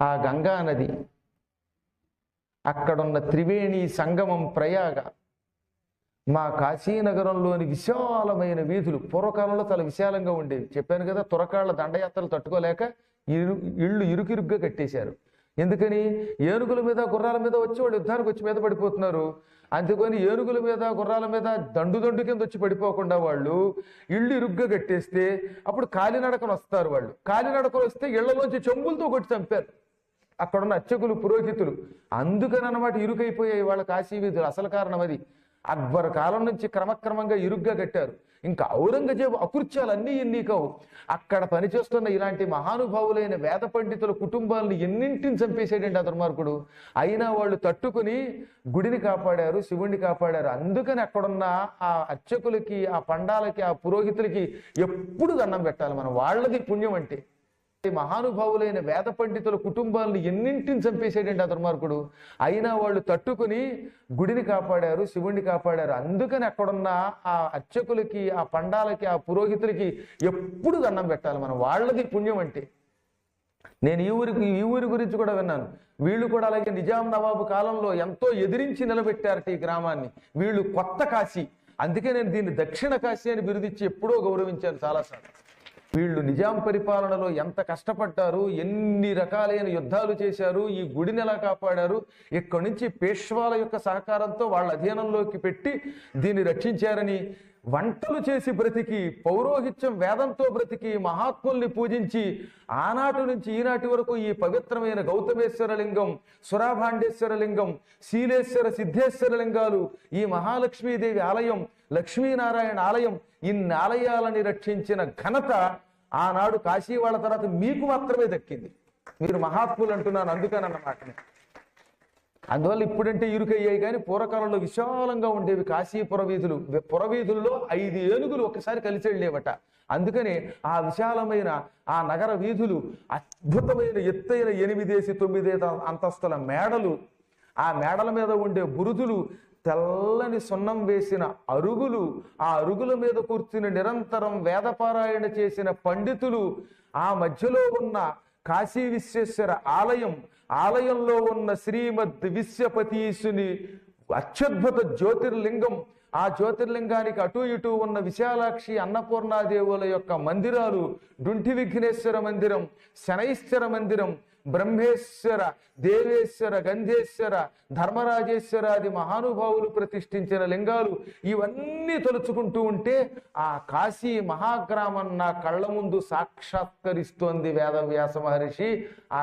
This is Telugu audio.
ఆ గంగా నది. అక్కడున్న త్రివేణి సంగమం ప్రయాగ. మా కాశీనగరంలోని విశాలమైన వీధులు పూర్వకాలంలో చాలా విశాలంగా ఉండేవి. చెప్పాను కదా తురకాళ్ళ దండయాత్రలు తట్టుకోలేక ఇరు ఇళ్ళు ఇరుకిరుగ్గా కట్టేశారు. ఎందుకని? ఏనుగుల మీద గుర్రాల మీద వచ్చి వాళ్ళు యుద్ధానికి వచ్చి మీద పడిపోతున్నారు. అందుకని ఏనుగుల మీద గుర్రాల మీద దండు దండు కింద వచ్చి పడిపోకుండా వాళ్ళు ఇళ్ళు ఇరుగ్గా కట్టేస్తే అప్పుడు కాలినడకలు వస్తారు వాళ్ళు. కాలినడకలు వస్తే ఇళ్ళలోంచి చెంబులతో కొట్టి చంపారు. అక్కడున్న అర్చకులు పురోహితులు అందుకని అన్నమాట ఇరుకైపోయాయి వాళ్ళ కాశీ వీధులు అసలు కారణం అది. అక్బర్ కాలం నుంచి క్రమక్రమంగా ఇరుగ్గా కట్టారు. ఇంకా ఔరంగజేబు అకృత్యాలు అన్నీ ఎన్ని కావు అక్కడ పనిచేస్తున్న ఇలాంటి మహానుభావులైన వేద పండితుల కుటుంబాలను ఎన్నింటిని చంపేసాడండి ఆ దుర్మార్గుడు? అయినా వాళ్ళు తట్టుకుని గుడిని కాపాడారు శివుణ్ణి కాపాడారు. అందుకని అక్కడున్న ఆ అర్చకులకి ఆ పండాలకి ఆ పురోహితులకి ఎప్పుడు దండం పెట్టాలి మనం. వాళ్ళది పుణ్యం అంటే ఈ మహానుభావులైన వేద పండితుల కుటుంబాలను ఎన్నింటిని చంపేసాడండి ఆ దుర్మార్గుడు అయినా వాళ్ళు తట్టుకుని గుడిని కాపాడారు శివుణ్ణి కాపాడారు. అందుకని అక్కడున్న ఆ అర్చకులకి ఆ పండాలకి ఆ పురోహితులకి ఎప్పుడు దండం పెట్టాలి మనం. వాళ్ళది పుణ్యం అంటే. నేను ఈ ఊరికి ఈ ఊరి గురించి కూడా విన్నాను. వీళ్ళు కూడా అలాగే నిజాం నవాబు కాలంలో ఎంతో ఎదిరించి నిలబెట్టారట ఈ గ్రామాన్ని. వీళ్ళు కొత్త కాశీ. అందుకే నేను దీన్ని దక్షిణ కాశీ అని బిరుదిచ్చి ఎప్పుడో గౌరవించాను చాలాసార్లు. వీళ్ళు నిజాం పరిపాలనలో ఎంత కష్టపడ్డారు ఎన్ని రకాలైన యుద్ధాలు చేశారు ఈ గుడిని ఎలా కాపాడారు ఇక్కడి నుంచి పేష్వాల యొక్క సహకారంతో వాళ్ళ అధీనంలోకి పెట్టి దీన్ని రక్షించారని వంటలు చేసి బ్రతికి పౌరోహిత్యం వేదంతో బ్రతికి మహాత్ముల్ని పూజించి ఆనాటి నుంచి ఈనాటి వరకు ఈ పవిత్రమైన గౌతమేశ్వర లింగం సురాభాండేశ్వర లింగం శీలేశ్వర సిద్ధేశ్వర లింగాలు ఈ మహాలక్ష్మీదేవి ఆలయం లక్ష్మీనారాయణ ఆలయం ఇన్ని ఆలయాలని రక్షించిన ఘనత ఆనాడు కాశీ వాళ్ళ తర్వాత మీకు మాత్రమే దక్కింది. మీరు మహాత్ములు అంటున్నాను అందుకని అన్నమాట అందువల్ల ఇప్పుడంటే ఇరుకయ్యాయి కానీ పూర్వకాలంలో విశాలంగా ఉండేవి కాశీ పురవీధులు. పురవీధుల్లో ఐదు ఏనుగులు ఒకసారి కలిసి వెళ్ళేవట. అందుకని ఆ విశాలమైన ఆ నగర వీధులు అద్భుతమైన ఎత్తైన ఎనిమిదేసి తొమ్మిదేద అంతస్తుల మేడలు ఆ మేడల మీద ఉండే బురుజులు తెల్లని సున్నం వేసిన అరుగులు ఆ అరుగుల మీద కూర్చుని నిరంతరం వేదపారాయణ చేసిన పండితులు ఆ మధ్యలో ఉన్న కాశీ విశ్వేశ్వర ఆలయం ఆలయంలో ఉన్న శ్రీమద్ విశ్వపతీశుని అత్యద్భుత జ్యోతిర్లింగం ఆ జ్యోతిర్లింగానికి అటు ఇటు ఉన్న విశాలాక్షి అన్నపూర్ణాదేవుల యొక్క మందిరాలు డుంటి విఘ్నేశ్వర మందిరం శనైశ్వర మందిరం బ్రహ్మేశ్వర దేవేశ్వర గంధేశ్వర ధర్మరాజేశ్వరాది మహానుభావులు ప్రతిష్ఠించిన లింగాలు ఇవన్నీ తలుచుకుంటూ ఉంటే ఆ కాశీ మహాగ్రామం నా కళ్ళ ముందు సాక్షాత్కరిస్తోంది వేదవ్యాస మహర్షి. ఆ